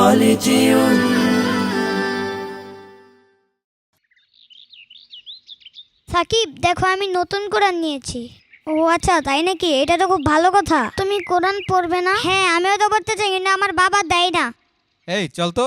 خالدون সাকিব দেখো আমি নতুন কোরআন নিয়েছি ও আচ্ছা তাই নাকি এটা তো খুব ভালো কথা তুমি কোরআন পড়বে না হ্যাঁ আমিও তো পড়তে চাই কিন্তু আমার বাবা দেয় না এই চল তো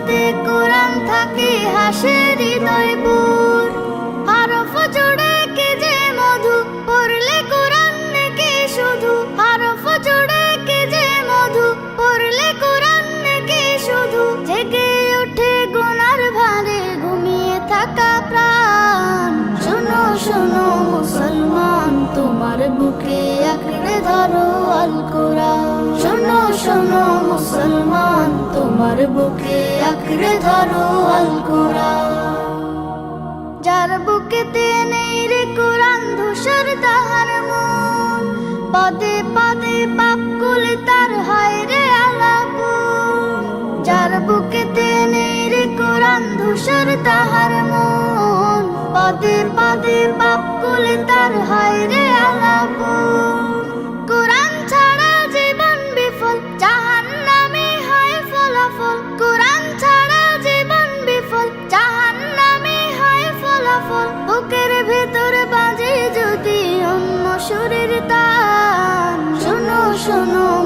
সিনাতে কোরআন থাকে হাসে হৃদয় পুর হরফ জোড়ে কে যে মধু, পড়লে কোরআন কে শুধু। হরফ জোড়ে কে যে মধু, পড়লে কোরআন কে শুধু। জেগে ওঠে গুনার ভারে ঘুমিয়ে থাকা প্রাণ। শোনো শোনো মুসলমান, তোমার বুকে আঁকড়ে ধরো আল কোরআন। শোনো শোনো মুসলমান, তোমার বুকে আঁকড়ে ধরো আল কোরআন। যার বুকেতে নেই রে কোরআন, ধূসর তাহার মন। পদে পদে পাপ কুলে তার হয় রে আলাপুন যার বুকেতে নেই রে কোরআন, ধূসর তাহার মন। পদে পদে পাপ কুলে তার হয় রে আলাপুন